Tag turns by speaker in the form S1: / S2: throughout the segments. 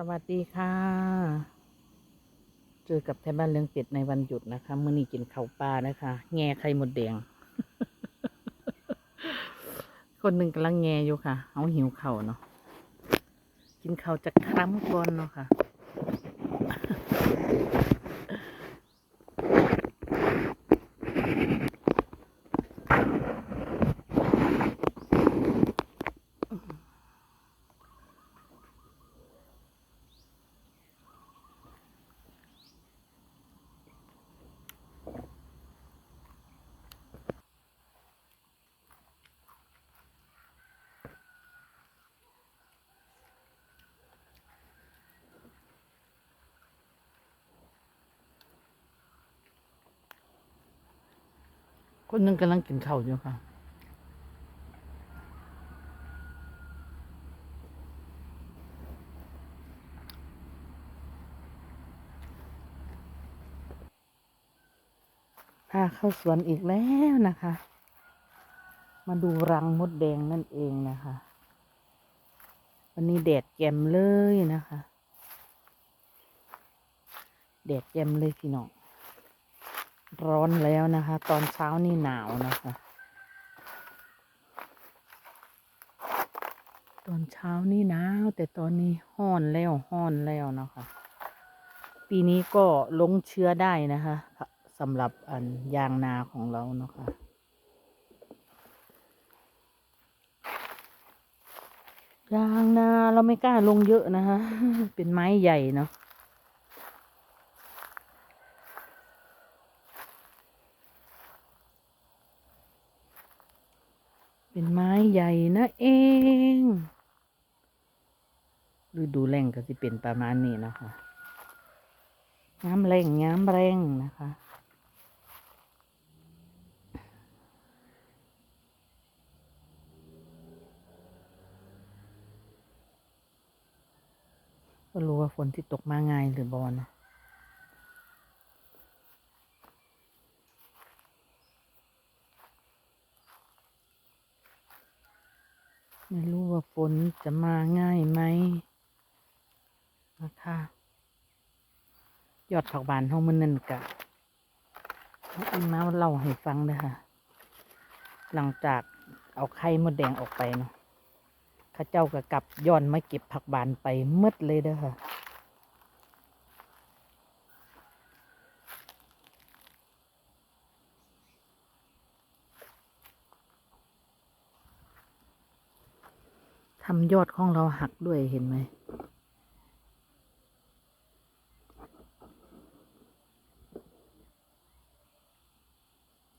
S1: สวัสดีค่ะ เจอกับไทยบ้านเลี้ยงเป็ดในวันหยุดนะคะมื่อนี้กินข้าวปลานะคะ แง่ไข่มดแดง คนหนึ่งกำลังแง่อยู่ค่ะ เอาหิวเข่าเนาะ กินข้าวจะคล้ำก่อนเนาะค่ะ คนหนึ่งกำลังกินข้าวอยู่ค่ะพาเข้าสวนอีกแล้วนะคะ มาดูรังมดแดงนั่นเองนะคะ วันนี้แดดแจ่มเลยนะคะ แดดแจ่มเลยพี่น้อง ร้อนแล้วนะคะ ตอนเช้านี่หนาวนะคะ ตอนเช้านี่หนาวแต่ตอนนี้ห้อนแล้วห้อนแล้วนะคะ ปีนี้ก็ลงเชื้อได้นะคะสำหรับอันยางนาของเราเนาะคะ ยางนาเราไม่กล้าลงเยอะนะคะ เป็นไม้ใหญ่เนาะ เป็นไม้ ใหญ่นะเองฤดูแรงก็จะเป็นประมาณนี้นะคะน้ำแรงน้ำแรงนะคะก็รู้ว่าฝนที่ตกมาง่ายหรือบอลนะไม่รู้ว่า ฝนจะมาง่ายไหมนะคะยอดผักบานห้องมันนั่นกะเอามาเล่าให้ฟังเลยค่ะ หลังจากเอาไข่มดแดงออกไปเนาะข้าเจ้าก็กลับย้อนมาเก็บผักบานไปมืดเลยเด้อค่ะ ทำยอดของเราหักด้วยเห็นไหม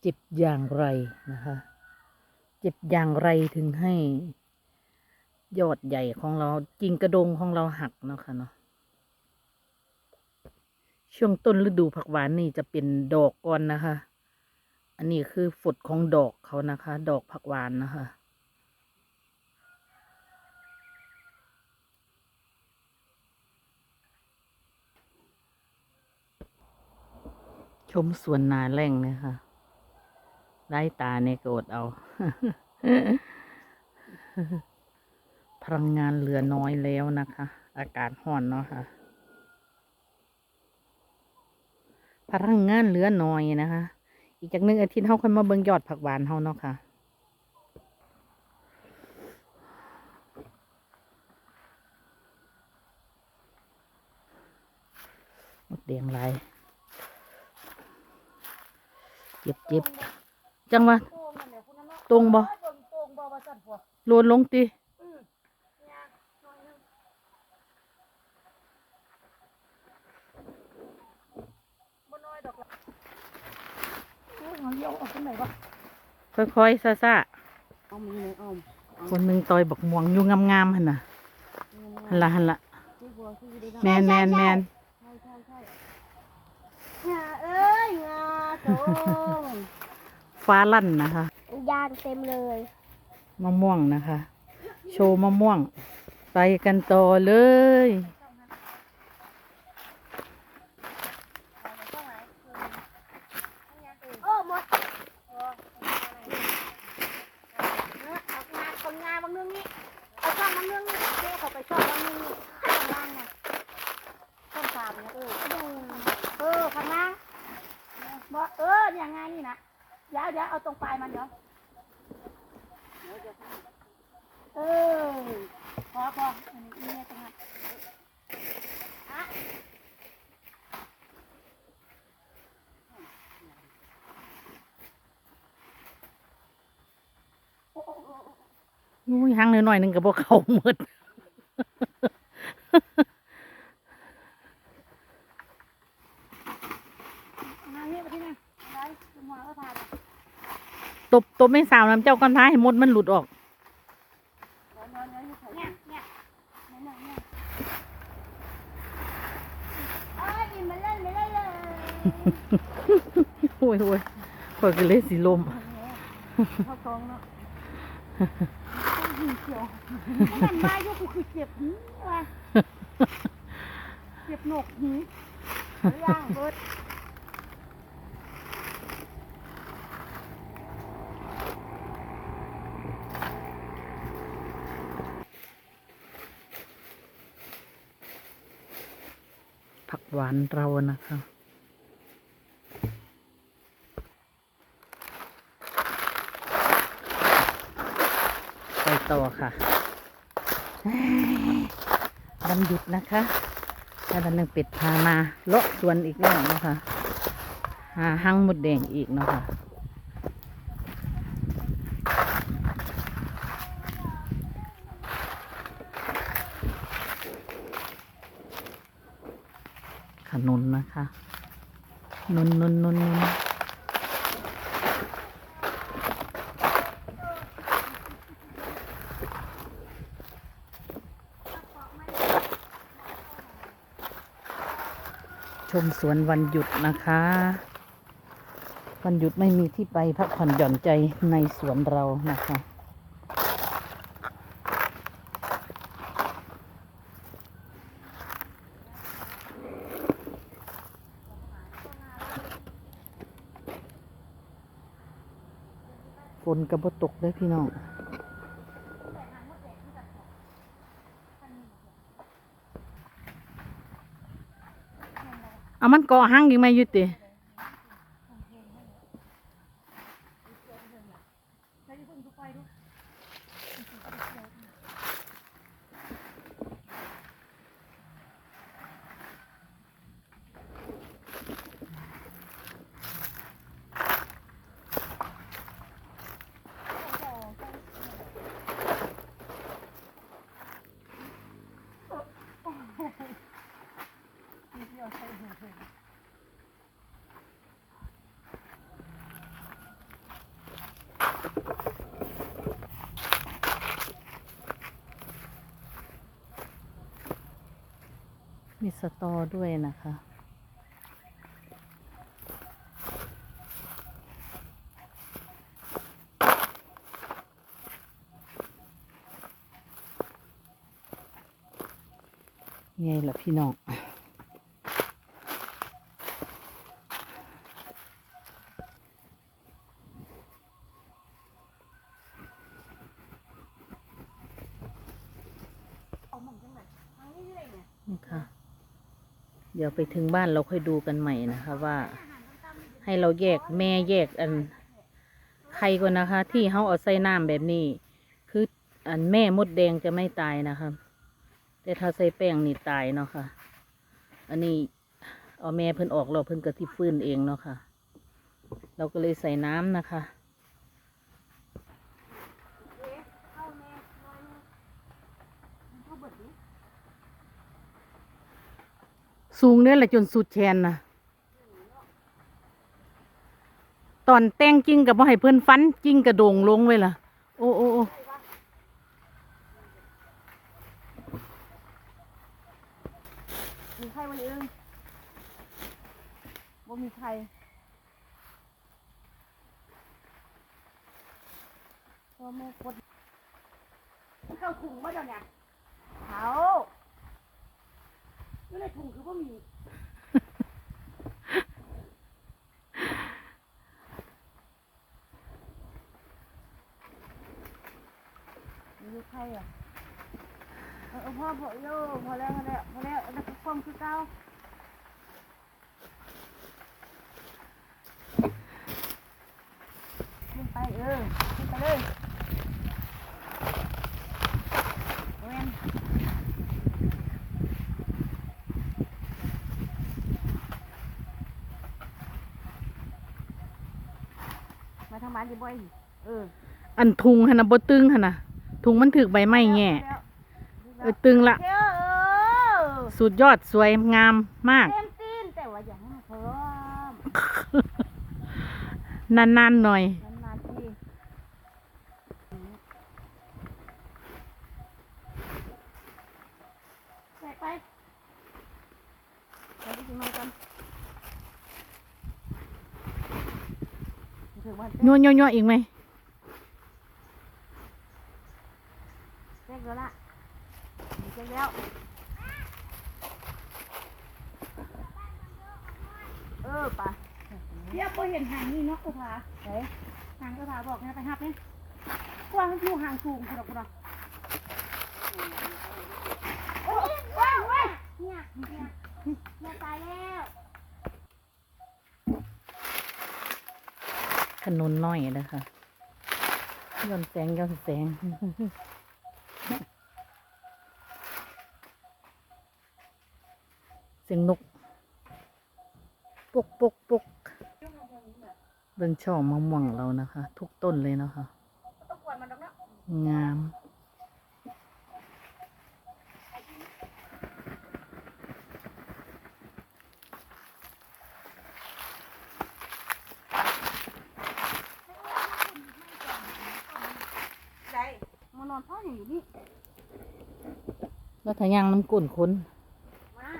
S1: เจ็บอย่างไรนะคะ เจ็บอย่างไรถึงให้ ยอดใหญ่ของเรากิ่งกระดงของเราหักเนาะค่ะเนาะช่วงต้นฤดูผักหวานนี่จะเป็นดอกก่อนนะคะ อันนี้คือฝุดของดอกเขานะคะ ดอกผักหวานนะคะ ชมสวนนาแร่งนะคะได้ตาในกอดเอา พลังงานเหลือน้อยแล้วนะคะ อากาศร้อนเนาะค่ะ พลังงานเหลือน้อยนะคะ อีกจากหนึ่งอาทิตย์เฮาค่อยมาเบิ่งยอดผักหวานเฮาเนาะค่ะหมดแดงลาย จ็บเจ็บจังวะตรงบ่โลนลงติค่อยๆซ่า
S2: เอามือเลยอ้อม
S1: ๆคนหนึ่งต่อยบักม่วงอยู่งามๆหันน่ะหันละหันละแมนแมนแมน
S2: ใช่ใช่ใช่งาเอ้ยงาโถ
S1: ฟ้าลั่นนะคะ
S2: ยางเต็มเลย
S1: มะม่วงนะคะ โชว์มะม่วง ไปกันต่อเลย
S2: โอ้หมดเอางาคนงาบางเรื่องนี้เอาช่องบางเรื่องนี้เจ๊เขาไปช่องบางเรื่องนี้ข้างล่างน่ะ ยวเดี๋ยวเอาตรงปลาย มันเดี๋ยวเออพอพออันนี้แม่ตรงนั้นอะ
S1: อุ้ยหังหน่อยๆหนึงกับพวกเขาหมด
S2: มาเนี่ยมาที่นี่อะไรคุณหมอก็ทาน
S1: ต บตบไม่สาวน้ำเจ้าก้อนท้ายให้มดมันหลุดออกโอ้ยโอ้ยข่อยก็เลยสิลม
S2: เข้ากองเนาะหิวเขียวมันมาอยู่กูคือเจ็บหูว่ะเจ็บหนกหูหรือย่างเบิด
S1: หวานเรานะคะ ไปต่อค่ะวันหยุดนะคะแล้ววันหนึงเป็ดพามาเลาะสวนอีกแล้วนะคะ หาหั่งมดแดงอีกเนาะค่ะ นุนนะคะนุนนุนนุนนุนชมสวนวันหยุดนะคะ วันหยุดไม่มีที่ไปพักผ่อนหย่อนใจในสวนเรานะคะ กับบตกได้พี่น้องเอามันเกาะหั่งยังไม่ยุติ มีสตอด้วยนะคะไงล่ะพี่น้อง นี่ค่ะ เดี๋ยวไปถึงบ้านเราค่อยดูกันใหม่นะคะว่า ให้เราแยกแม่แยกอันไข่ก่อนนะคะ ที่เขาเอาใส่น้ำแบบนี้ คืออันแม่มดแดงจะไม่ตายนะคะแต่ถ้าใส่แป้งนี่ตายเนาะค่ะ อันนี้เอาแม่เพิ่นออกเราเพิ่นก็ที่ฟื้นเองเนาะค่ะ เราก็เลยใส่น้ำนะคะ สูงเนี่ยแหละจนสุดแขนนะตอนแต่งจริงกับว่าให้เพื่อนฟันจริงกระโดงลงไว้ล่ะ โอ้โอ้โอ้
S2: มีใครวันอื่นบ่มีใครพ่อแม่กดเข้าถุงมาเดี๋ยวเนี้เขา อยู่ในถุงคือว่ามีมีใครอะเออพ่อพอโย่พอแล้วพอแล้วพอแล้วแล้วก็ความคือเก้าขึ้นไปเออขึ้นไปเลยเว้น มาทางบ้านดิบ่อยเออ
S1: อันทุงหั่นน่ะบ่ตึงหั่นน่ะทุงมันถึกใบไม้แง่เออตึงละ
S2: เดี๋ยวเออ
S1: สุดยอดสวยงามมาก
S2: เต็มตีนแต่ว่าอย่าให้มันพร้อม
S1: นานๆหน่อย
S2: นานๆทีไปไปไปที่กินมากัน นัวนั
S1: วนัวอีกไหม
S2: เจ๊กแล้วละเจ๊กแล้ว เออปะเดี๋ยวพอเห็นหางนี่เนาะกุผาไหนหางกุผาบอกนะไปหับเนี่ยกว้างมันอยู่ห่างสูงคุณหรอกคุณหรอกโอ้ยว้าวว้าวเนี่ยเนี่ยเนี่ยตายแล้ว
S1: ขนุนน้อยนะคะย้อนแสงย้อนแสงเสียงนกปุกปุกปุกเบิ่งช่อมะม่วงเรานะคะ ทุกต้นเลยนะคะ
S2: ต้องกวนมันดอกเนาะ
S1: งาม
S2: ใจมาน อนพ่ออย่างอยู่นี่
S1: แล้วถ้าย่างน้ำกุ่นคน
S2: มา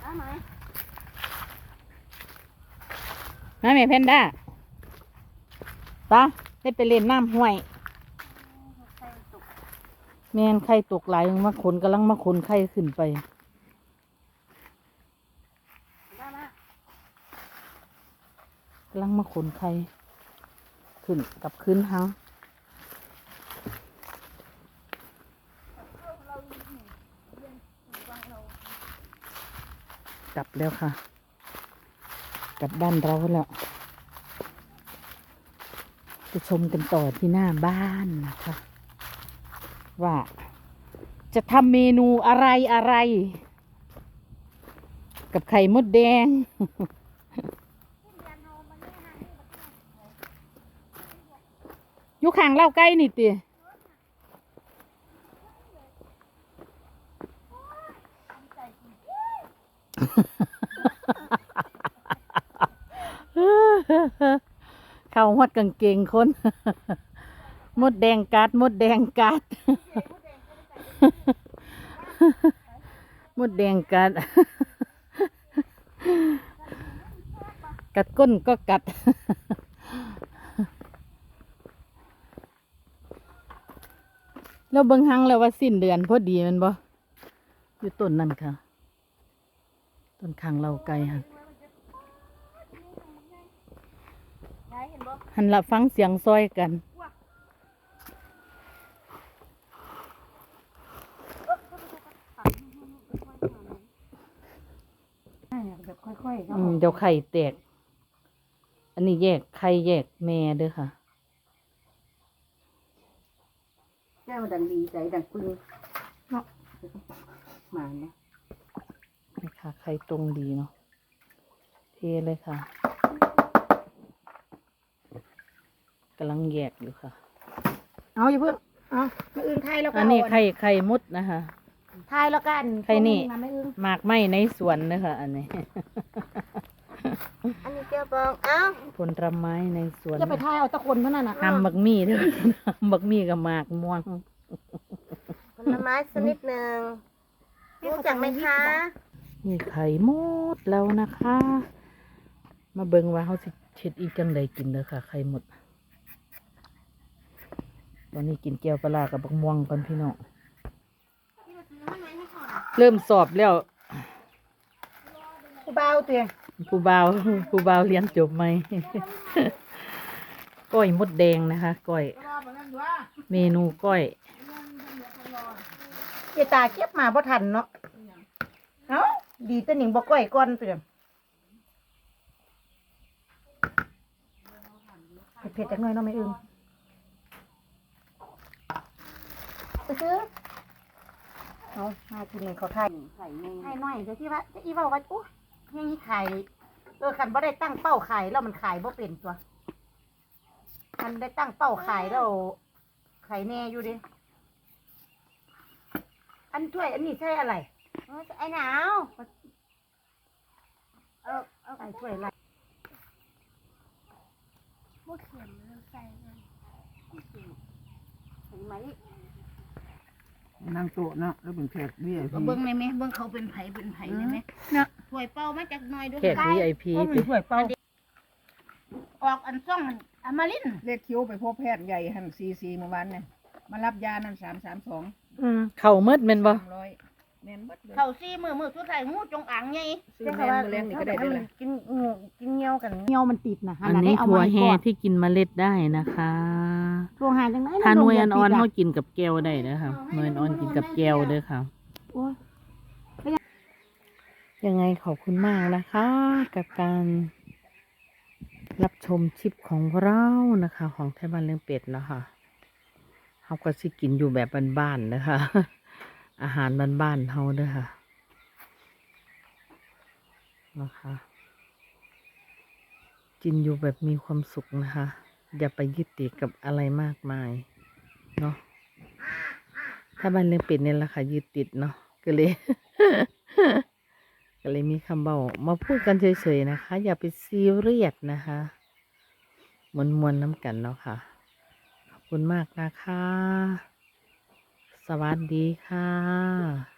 S2: ได้ไหม
S1: มาแม่เพนด้าปะได้ไปเล่นน้ำห้วย
S2: ใส่ตุก
S1: แม่นไข่ตกหลายมาขนกำลังมาขนไข่ขึ้นไป
S2: ได้ไหม
S1: กำลังมาขนไข่ขึ้นกลับขึ้นหังก ลับแล้วค่ะ กลับบ้านเราแล้วไปชมกันต่อที่หน้าบ้านนะคะ ว่าจะทำเมนูอะไรอะไร กับไข่มดแดงอยู่ข้างเล่าใกล้นี่ติ เข้าหดกางเกงคนมดแดงกัดมดแดงกัดมดแดงกัด กัดก้นก็กัด แล้วเบิ่งหังแล้วว่าสิ้นเดือนพอดีมันบ่อยู่ต้นนั่นค่ะ ต้นข้างเราไกลหัน
S2: ได้เห็นบ่
S1: หันละฟังเสียงซอยกัน
S2: แบบค่อยๆ
S1: อืมเดี๋ยวไข่แตก อันนี้แยกไข่แยกแม่เด้อค่ะ
S2: แก้วดันดีใจดันปึ้งเนาะมาเนาะ
S1: นี่ค่ะ ไข่ตรงดีเนาะ เทเลยค่ะกำลังแยกอยู่ค่ะ
S2: เอาอย่าเพิ่งเอาไม่อึ้งไทยแล้วก็
S1: อันนี้ไข่ไข่มุดนะคะ
S2: ไทยแล้วกัน
S1: ไข่นี่
S2: นะไม่อึ้ง
S1: หมากไม้ในสวนเด้อค่ะอันนี้
S2: อันนี้เจ้าบอง เอ้า
S1: ผลไม้ในสวน
S2: จะไปไทยเอาตะคนเท่านั้นน่ะ
S1: ทำบักมี่เด้อทำบักมี่กับหมากม่วง
S3: ผลไม้ชนิดหนึ่งรู้จักไหมคะ
S1: นี่ไข่หมดแล้วนะคะ มาเบิ่งว่าเขาสิเช็ดอีกจังใดกินเด้อค่ะ ไข่หมด ตอนนี้กินแก้วปลาร้ากับบักม่วงก่อนพี่น้องเริ่มสอบแล้ว
S2: กูเบาเตีย
S1: ผู้บ่าวผู้บ่าวเรียนจบไหมก้อยมดแดงนะคะ ก้อย เมนูก้อย
S2: เจตาเก็บมาบ่ทันเนาะเอ้าดีแต่หนิงบ่ก้อยก่อนเตีย
S3: เผ็ดๆจักหน่อยเนาะไม่อึ้งไป ซื้อเอามาทีหนึงเขาไทย
S2: ใส่เนย
S3: ไข่หน่อยเดี๋ยวที่ว่าจะอีเว่าว่าอู้ยังนี้ไข่เออคันบ่ได้ตั้งเป้าไข่แล้วมันขายบ่เป็นตัวคันได้ตั้งเป้าไข่แล้วไข่แน่อยู่ดิอันถ้วยอันนี้ใช่อะไร
S2: โอ้ยไอ้หนาว
S3: เออเอาไข่ถ้วยอะไร
S2: บ่เข็มใส่กัน
S3: เห็นไหม
S4: นั่งโต๊ะเนาะแล้วเป็นแขกเบี้ย
S3: เบิ้งได้ไหมเบิ้งเขาเป็นไผเป็นไผได้ไหม
S1: เนาะ
S3: ถ้วยเป้ามาจากหน่อยด้วย
S1: แขก VIP
S4: ก็มีถ้วยเป้า
S3: ออกอันซ่องอันอมรินทร์
S4: เลขคิ้วไปพบแพทย์ใหญ่หันซีซีเมื่อวานเนี่ยมารับยานั่นสามสามสอง
S1: อืมเข้ามืดแม่นบ่
S4: สามร้อย แน่นเบัดเลย
S3: เขาซี่มือมือสุดท้ายงูจงอางไง
S4: ซื้อแม่นมือแรงนี่ก็ได้
S2: ให้
S4: เด้อ
S2: มัน
S4: ละ
S2: กินงูกินเงี้ยวกัน
S3: เงี้ยวมันติดนะ
S1: อันนี้ถั่วแฮที่กินเมล็ดได้นะคะ
S3: ถั่วหาจังไหน
S1: ถ้าหน่วยอ่อนๆเขากินกับแก้วได้นะคะหน่วยอ่อนๆกินกับแก้วเด้อค่ะ
S3: โอ้ย
S1: ยังไงขอบคุณมากนะคะ กับการรับชมชิปของเรานะคะ ของไทยบ้านเลี้ยงเป็ดเนาะคะเขาก็สิกินอยู่แบบบ้านๆนะคะ อาหารบ้านๆเขาเด้อค่ะนะคะกินอยู่แบบมีความสุขนะคะ อย่าไปยึดติดกับอะไรมากมายเนาะถ้าบ้านเลี้ยงเป็ดเนี่ยแหละค่ะยึดติดเนาะก็เลย ก็เลยมีคำเบามาพูดกันเฉยๆนะคะ อย่าไปซีเรียสนะคะมวนมวนๆน้ำกันเนาะค่ะ ขอบคุณมากนะคะ สวัสดีค่ะ